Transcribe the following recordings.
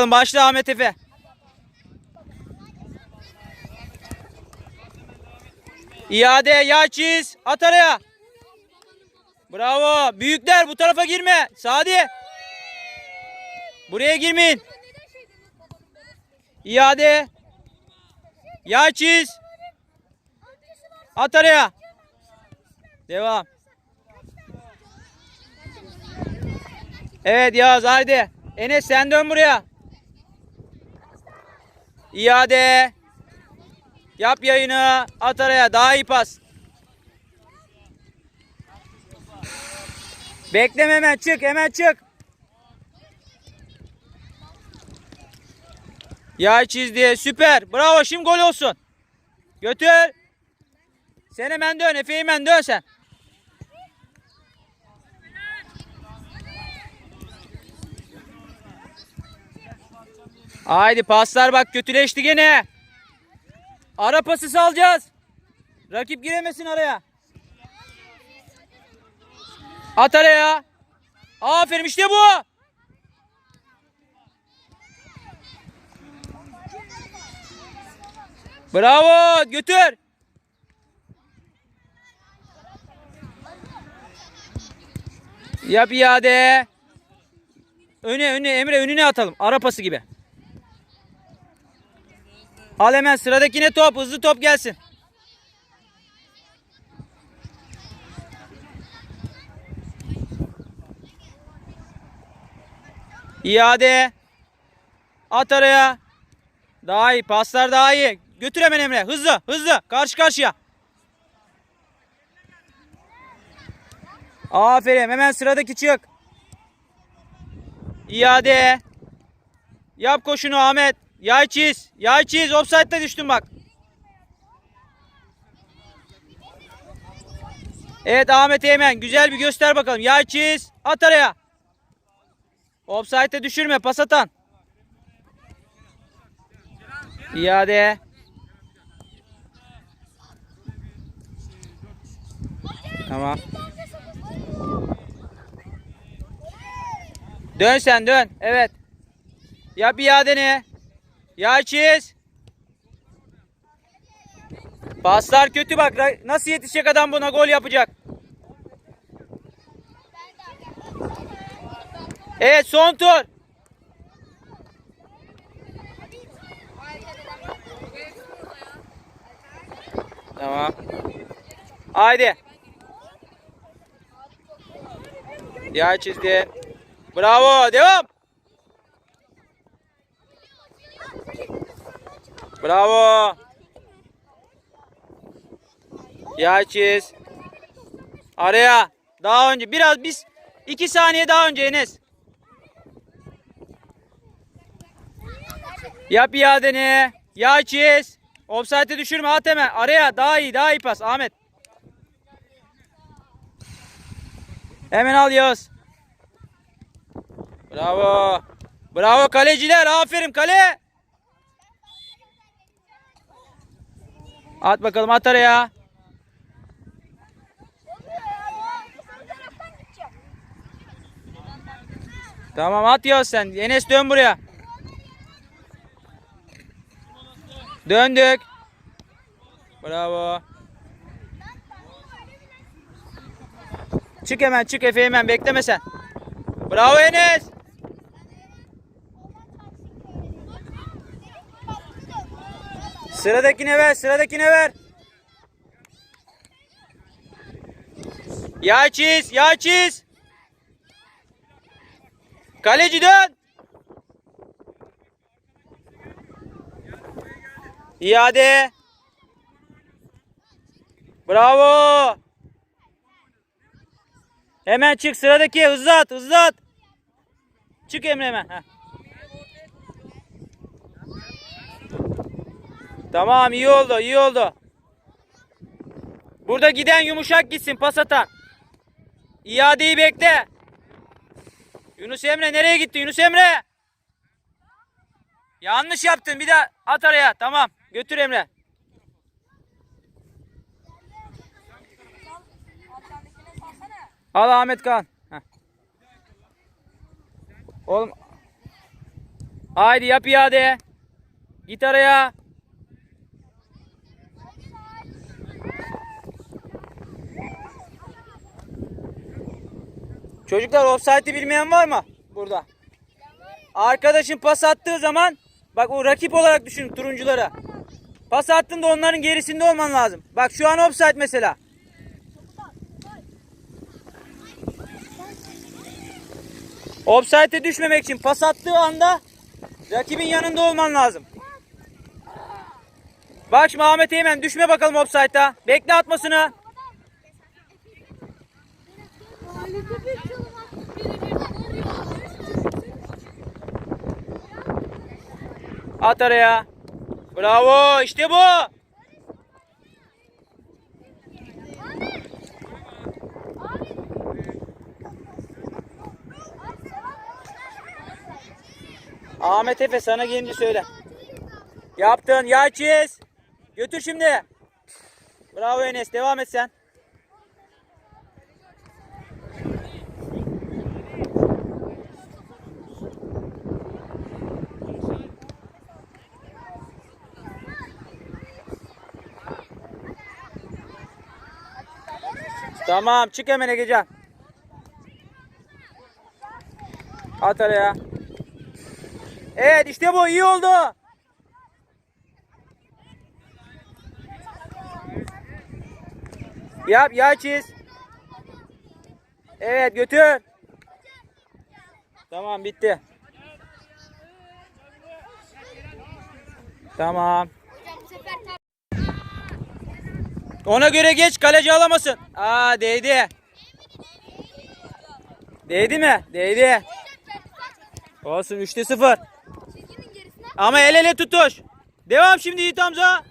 Başla Ahmet Efe. İade yağ çiz. At. Bravo. Büyükler bu tarafa girme. Sadi. Buraya girmeyin. İade. Yağ çiz. At araya. Devam. Evet Yağız haydi. Enes sen dön buraya. İade. Yap yayını. At araya. Daha iyi pas. Bekleme hemen çık. Hemen çık. Yay çizdi. Süper. Bravo. Şimdi gol olsun. Götür. Sen hemen dön. Efe hemen dön sen. Haydi paslar bak kötüleşti gene. Ara pası salacağız. Rakip giremesin araya. At araya. Aferin işte bu. Bravo götür. Yap iade. Öne öne Emre önüne atalım. Ara pası gibi. Al hemen sıradakine top. Hızlı top gelsin. İade. At araya. Daha iyi. Paslar daha iyi. Götür hemen Emre. Hızlı. Hızlı. Karşı karşıya. Aferin. Hemen sıradaki çık. İade. Yap koşunu Ahmet. Yay çiz. Yay çiz. Offside'da düştün bak. Evet Ahmet Eymen. Güzel bir göster bakalım. Yay çiz. At araya. Offside'e düşürme. Pas atan. İade. Tamam. Dön sen dön. Evet. Yap iadeni. Yay çiz. Paslar kötü bak. Nasıl yetişecek adam buna gol yapacak. Evet son tur. Tamam. Haydi. Yay çizdi. Bravo. Devam. Bravo. Yay çiz. Araya. Daha önce. Biraz biz. iki saniye daha önce Enes. Yap iadeni. Yay çiz. Offside'e düşürme at hemen. Araya. Daha iyi. Daha iyi pas. Ahmet. Hemen al Yağız. Bravo. Bravo kaleciler. Aferin kale. At bakalım at araya. Tamam at ya sen. Enes dön buraya. Döndük. Bravo. Çık hemen çık Efe hemen bekleme sen. Bravo Enes. Sıradakine ver sıradakine ver. Yağ çiz yağ çiz. Kaleci dön. İade. Bravo. Hemen çık sıradaki hızlı at hızlı at. Çık Emre hemen. Heh. Tamam iyi oldu iyi oldu. Burada giden yumuşak gitsin pas atan. İadeyi bekle. Yunus Emre nereye gitti Yunus Emre? Yanlış yaptın bir daha at araya tamam götür Emre. Al Ahmet Kan. Oğlum Haydi yap iade. Git araya. Çocuklar offside'i bilmeyen var mı burada? Arkadaşın pas attığı zaman bak o rakip olarak düşün turunculara. Pas attığında onların gerisinde olman lazım. Bak şu an offside mesela. Offside'e düşmemek için pas attığı anda rakibin yanında olman lazım. Bak şimdi Ahmet Eymen düşme bakalım offside'a. Bekle atmasını. At araya. Bravo işte bu. Ahmet Efe sana gelince söyle. Yaptın ya çiz. Götür şimdi. Bravo Enes devam et sen. Tamam çık hemen Egecan. At araya. Evet işte bu iyi oldu. Yap yağ çiz. Evet götür. Tamam bitti. Tamam. Hocam bu sefer tam Ona göre geç kaleci alamasın. Aa değdi. Değdi mi? Değdi. Olsun 3'te 0. çizginin gerisine Ama el ele tutuş. Devam şimdi Yiğit Hamza.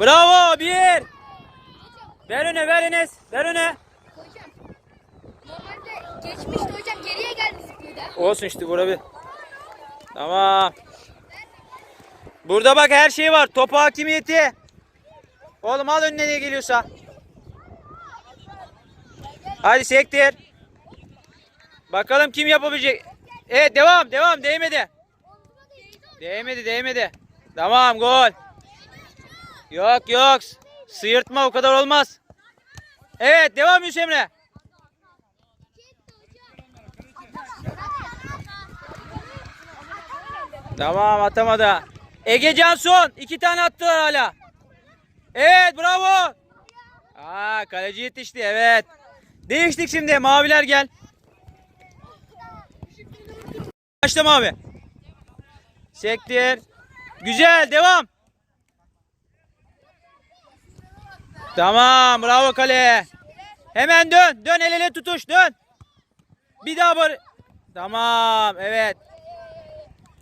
Bravo bir. Ver öne ver Enes. Ver öne. geçmişti hocam geriye geldi zıplıyordu. Olsun işte bura bir. Tamam. Burada bak her şey var. Top hakimiyeti. Oğlum al önüne ne geliyorsa. Hadi sektir. Bakalım kim yapabilecek. Evet devam devam değmedi. Değmedi değmedi. Tamam gol. Yok yok. Sıyırtma o kadar olmaz. Evet devam Yusuf Emre. Tamam atamadı. Ege Canson iki tane attılar hala. Evet bravo. Aa kaleci yetişti evet. Değiştik şimdi maviler gel. Başla mavi. Sektir. Güzel devam. Tamam bravo kale. Hemen dön. Dön el ele tutuş dön. Bir daha bar. Tamam evet.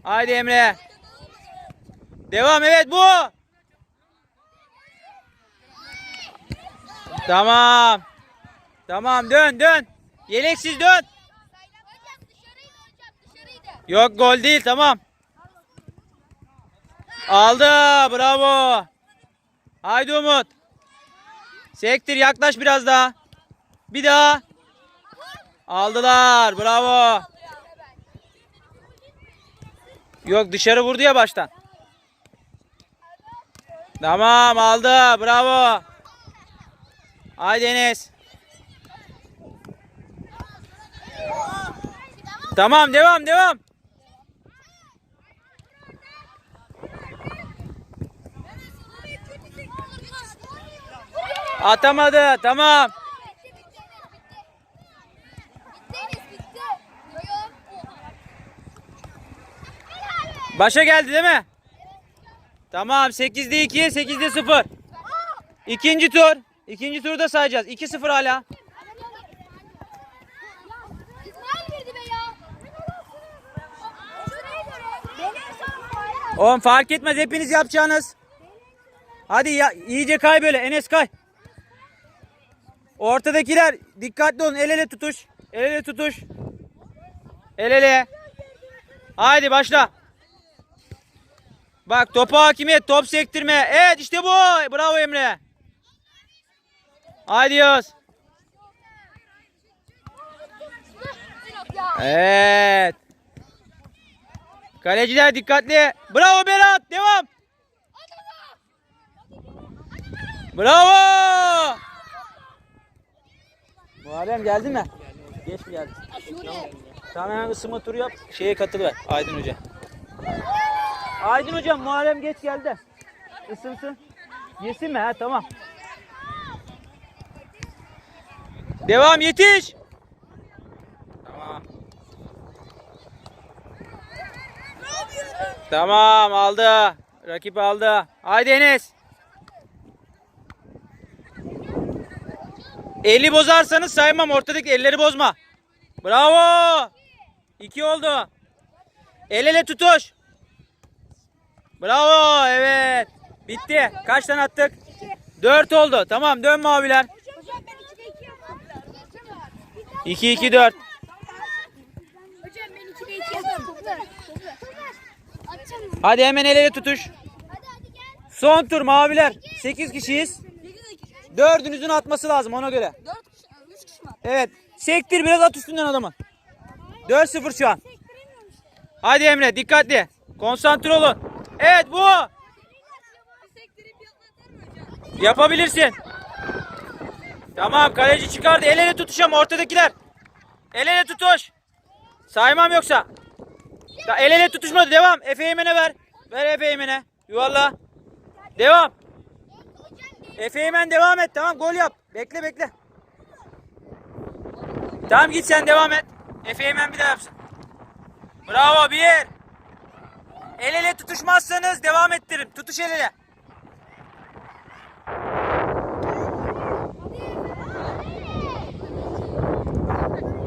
Haydi Emre. Devam evet bu. Tamam. Tamam dön dön. Yeleksiz dön. Yok gol değil tamam. Aldı bravo. Haydi Umut. Sektir yaklaş biraz daha. Bir daha. Aldılar bravo. Yok dışarı vurdu ya baştan. Tamam aldı bravo. Haydi Enes. Tamam devam devam. Atamadı tamam. Başa geldi değil mi? Tamam 8'de 2, 8'de 0. İkinci tur. İkinci turda sayacağız. 2-0 hala. Oğlum fark etmez hepiniz yapacağınız. Hadi ya, iyice kay böyle Enes kay. Ortadakiler dikkatli olun el ele tutuş. El ele tutuş. El ele. Haydi başla. Bak topa hakimiyet, top sektirme. Evet işte bu. Bravo Emre. Ya. Evet. Kaleciler dikkatli. Bravo Berat. Devam. Bravo. Muharrem geldin mi? Geç mi geldin? Tamam hemen ısınma turu yap. Şeye katılıver Aydın Hoca. Aydın Hocam Muharrem geç geldi. Isınsın. Yesin mi? Ha tamam. Devam yetiş. Tamam. Tamam aldı. Rakip aldı. Haydi Enes. Eli bozarsanız saymam. Ortadaki elleri bozma. Bravo. İki oldu. El ele tutuş. Bravo. Evet. Bitti. Kaç tane attık? Dört oldu. Tamam dön maviler. Hocam ben 2'de 2 yaptım. 2 2 4. Hocam ben 2'de 2 yaptım. Hadi hemen el ele tutuş. Hadi hadi gel. Son tur maviler. 8 kişiyiz. 8'de 2. Dördünüzün atması lazım ona göre. 4 kişi, 3 kişi mi? Evet. Sektir biraz at üstünden adamı. 4-0 şu an. Hadi Emre dikkatli. Konsantre olun. Evet bu. Yapabilirsin. Tamam kaleci çıkardı. El ele tutuş ortadakiler. El ele tutuş. Saymam yoksa. Ya el ele tutuşmadı. Devam. Efe Eymen'e ver. Ver Efe Eymen'e. Yuvarla. Devam. Efe Eymen devam et. Tamam gol yap. Bekle bekle. Tamam git sen devam et. Efe Eymen bir daha yapsın. Bravo bir. El ele tutuşmazsanız devam ettirin. Tutuş el ele.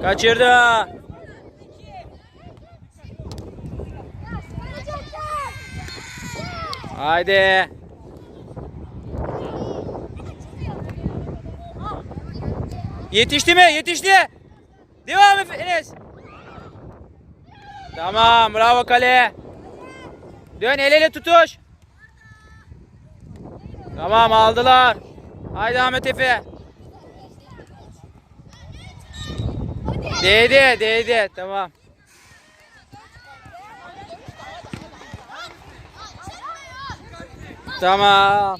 Kaçırdı. Haydi. Yetişti mi? Yetişti. Devam et Enes. Tamam bravo kale. Dön el ele tutuş. Tamam aldılar. Haydi Ahmet Efe. Değdi değdi tamam. Tamam.